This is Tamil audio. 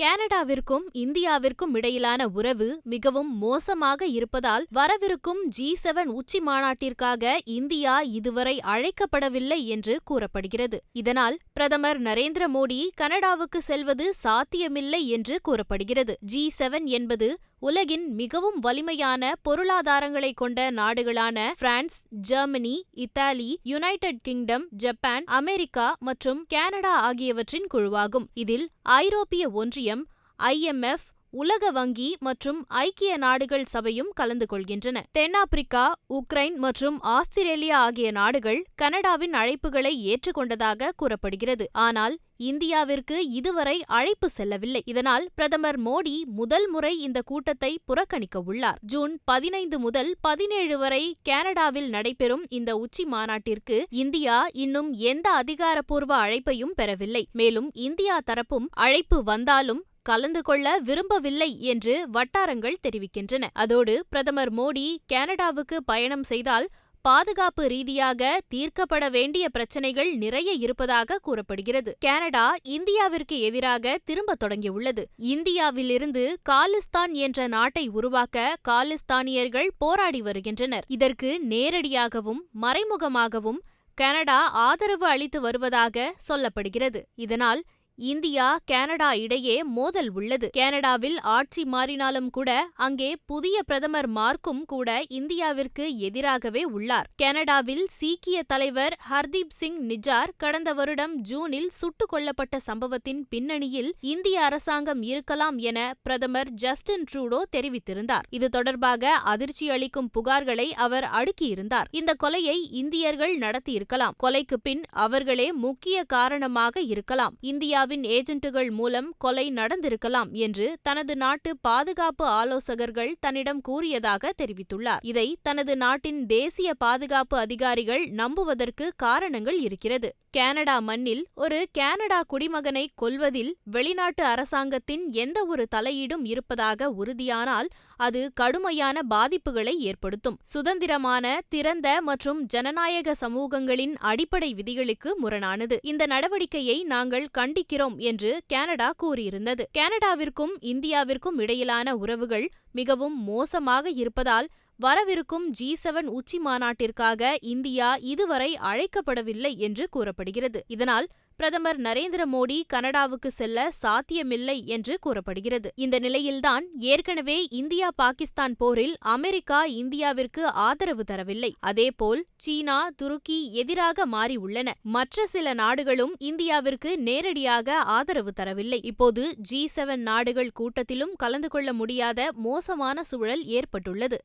கனடாவிற்கும் இந்தியாவிற்கும் இடையிலான உறவு மிகவும் மோசமாக இருப்பதால் வரவிருக்கும் ஜி செவன் உச்சி மாநாட்டிற்காக இந்தியா இதுவரை அழைக்கப்படவில்லை என்று கூறப்படுகிறது. இதனால் பிரதமர் நரேந்திர மோடி கனடாவுக்கு செல்வது சாத்தியமில்லை என்று கூறப்படுகிறது. ஜி செவன் என்பது உலகின் மிகவும் வலிமையான பொருளாதாரங்களை கொண்ட நாடுகளான France Germany Italy United Kingdom Japan America மற்றும் கனடா ஆகியவற்றின் குழுவாகும். இதில் ஐரோப்பிய ஒன்றியம் ஐஎம்எஃப் உலக வங்கி மற்றும் ஐக்கிய நாடுகள் சபையும் கலந்து கொள்கின்றன. தென்னாப்பிரிக்கா உக்ரைன் மற்றும் ஆஸ்திரேலியா ஆகிய நாடுகள் கனடாவின் அழைப்புகளை ஏற்றுக்கொண்டதாக கூறப்படுகிறது. ஆனால் இந்தியாவிற்கு இதுவரை அழைப்பு செல்லவில்லை. இதனால் பிரதமர் மோடி முதல் முறை இந்த கூட்டத்தை புறக்கணிக்க உள்ளார். ஜூன் பதினைந்து முதல் பதினேழு வரை கனடாவில் நடைபெறும் இந்த உச்சி மாநாட்டிற்கு இந்தியா இன்னும் எந்த அதிகாரப்பூர்வ அழைப்பையும் பெறவில்லை. மேலும் இந்தியா தரப்பும் அழைப்பு வந்தாலும் கலந்து கொள்ள விரும்பவில்லை என்று வட்டாரங்கள் தெரிவிக்கின்றன. அதோடு பிரதமர் மோடி கனடாவுக்கு பயணம் செய்தால் பாதுகாப்பு ரீதியாக தீர்க்கப்பட வேண்டிய பிரச்சனைகள் நிறைய இருப்பதாக கூறப்படுகிறது. கனடா இந்தியாவிற்கு எதிராக திரும்ப தொடங்கியுள்ளது. இந்தியாவிலிருந்து காலிஸ்தான் என்ற நாட்டை உருவாக்க காலிஸ்தானியர்கள் போராடி வருகின்றனர். இதற்கு நேரடியாகவும் மறைமுகமாகவும் கனடா ஆதரவு அளித்து வருவதாக சொல்லப்படுகிறது. இதனால் இந்தியா கனடா இடையே மோதல் உள்ளது. கனடாவில் ஆட்சி மாறினாலும் கூட அங்கே புதிய பிரதமர் மார்க்கும் கூட இந்தியாவிற்கு எதிராகவே உள்ளார். கனடாவில் சீக்கிய தலைவர் ஹர்தீப் சிங் நிஜார் கடந்த வருடம் ஜூனில் சுட்டுக் கொல்லப்பட்ட சம்பவத்தின் பின்னணியில் இந்திய அரசாங்கம் இருக்கலாம் என பிரதமர் ஜஸ்டின் ட்ரூடோ தெரிவித்திருந்தார். இது தொடர்பாக அதிர்ச்சி அளிக்கும் புகார்களை அவர் அடுக்கியிருந்தார். இந்த கொலையை இந்தியர்கள் நடத்தியிருக்கலாம். கொலைக்கு பின் அவர்களே முக்கிய காரணமாக இருக்கலாம். இந்தியா இந்தியாவின் ஏஜென்ட்டுகள் மூலம் கொலை நடந்திருக்கலாம் என்று தனது நாட்டு பாதுகாப்பு ஆலோசகர்கள் தன்னிடம் கூறியதாக தெரிவித்துள்ளார். இதை தனது நாட்டின் தேசிய பாதுகாப்பு அதிகாரிகள் நம்புவதற்கு காரணங்கள் இருக்கிறது. கனடா மண்ணில் ஒரு கனடா குடிமகனை கொல்வதில் வெளிநாட்டு அரசாங்கத்தின் எந்த ஒரு தலையீடும் இருப்பதாக உறுதியானால் அது கடுமையான பாதிப்புகளை ஏற்படுத்தும். சுதந்திரமான திறந்த மற்றும் ஜனநாயக சமூகங்களின் அடிப்படை விதிகளுக்கு முரணானது. இந்த நடவடிக்கையை நாங்கள் கண்டிக்கிறோம் என்று கனடா கூறியிருந்தது. கனடாவிற்கும் இந்தியாவிற்கும் இடையிலான உறவுகள் மிகவும் மோசமாக இருப்பதால் வரவிருக்கும் ஜி செவன் உச்சி மாநாட்டிற்காக இந்தியா இதுவரை அழைக்கப்படவில்லை என்று கூறப்படுகிறது. இதனால் பிரதமர் நரேந்திர மோடி கனடாவுக்கு செல்ல சாத்தியமில்லை என்று கூறப்படுகிறது. இந்த நிலையில்தான் ஏற்கனவே இந்தியா பாகிஸ்தான் போரில் அமெரிக்கா இந்தியாவிற்கு ஆதரவு தரவில்லை. அதேபோல் சீனா துருக்கி எதிராக மாறியுள்ளன மற்ற சில நாடுகளும் இந்தியாவிற்கு நேரடியாக ஆதரவு தரவில்லை. இப்போது ஜி செவன் நாடுகள் கூட்டத்திலும் கலந்து கொள்ள முடியாத மோசமான சூழல் ஏற்பட்டுள்ளது.